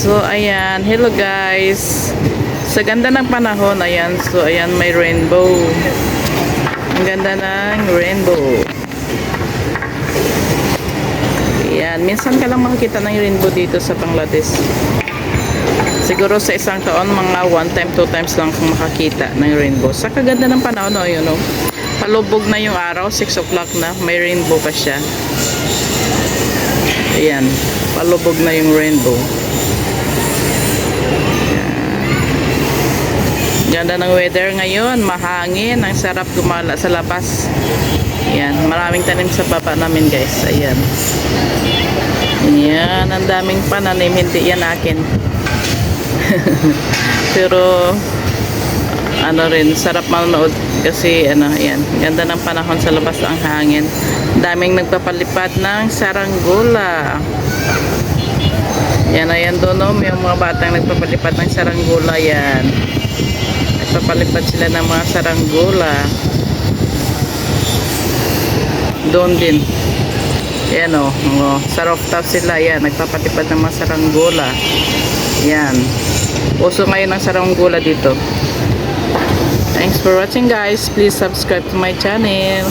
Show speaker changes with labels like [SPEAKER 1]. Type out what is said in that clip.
[SPEAKER 1] So, ayan. Hello guys. Sa ganda ng panahon, ayan. So, ayan, may rainbow. Ang ganda ng rainbow. Ayan. Minsan ka lang makikita ng rainbow dito sa Bangladesh. Siguro sa isang taon, mga one time, two times lang kung makakita ng rainbow. Sa kaganda ng panahon, oh, yun, oh. Palubog na yung araw, 6 o'clock na, may rainbow pa siya. Ayan, palubog na yung rainbow. Ganda ng weather ngayon, mahangin, ang sarap gumala sa labas. Ayan, maraming tanim sa baba namin guys. Ayan. Ayan, ang daming pananim, hindi yan akin. Pero ano rin, sarap manonood kasi ano, ayan, ganda ng panahon sa labas ang hangin. Daming nagpapalipad ng saranggola. Yan, ayan doon, no, yung mga batang nagpapalipad ng saranggola, yan. Nagpapalipad sila ng mga saranggola. Doon din. Yan o, oh, sa rooftop sila, yan, nagpapalipad ng mga saranggola. Yan. Uso ngayon ang saranggola dito. Thanks for watching guys. Please subscribe to my channel.